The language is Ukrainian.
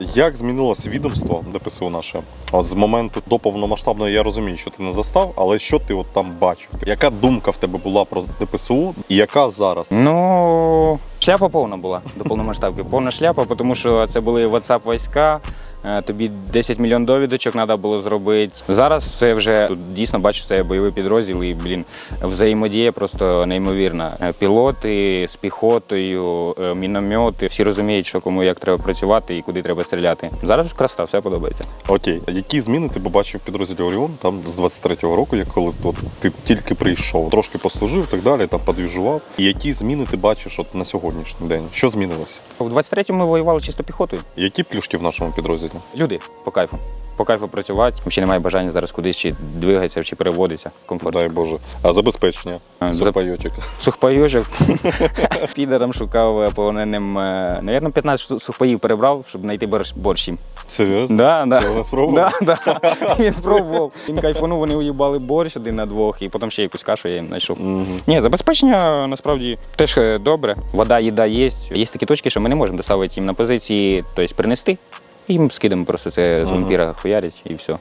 Як змінилося відомство ДПСУ наше? От з моменту до повномасштабної я розумію, що ти не застав, але що ти от там бачив? Яка думка в тебе була про ДПСУ і яка зараз? Ну, шляпа повна була до повномасштабки. Повна шляпа, тому що це були WhatsApp війська. Е, Тобі 10 мільйон довідочок треба було зробити. Зараз це вже тут дійсно бачу, це бойовий підрозділ і блін, взаємодія просто неймовірна. Е, Пілоти з піхотою, е, міномети, всі розуміють, що кому як треба працювати і куди треба стріляти. Зараз краса, все подобається. Окей, які зміни ти побачив в підрозділі Оріон там з 23-го року, як коли от, ти тільки прийшов, трошки послужив, так далі, там подвіжував. І які зміни ти бачиш от на сьогоднішній день? Що змінилося? В 23-му ми воювали чисто піхотою. Які плюшки в нашому підрозділі? Люди по кайфу. По кайфу працювати. Взагалі немає бажання зараз кудись чи двигатися, чи переводитися. Комфорт. Дай Боже. А забезпечення? Сухпайочок. Сухпайочок. Підером шукав полоненим. е, Навірно, 15 сухпаїв перебрав, щоб знайти борщ. Серйозно? Да, да. Це вони спробували? Да, да. Він спробував. Він кайфанув, вони уїбали борщ один на двох, і потім ще якусь кашу я їм знайшов. Ні, забезпечення насправді теж е, добре. Вода, їда є. Є такі точки, що ми не можемо доставити їм на позиції, тобто принести. І їм скидаємо просто це з вампіра хуярять і все.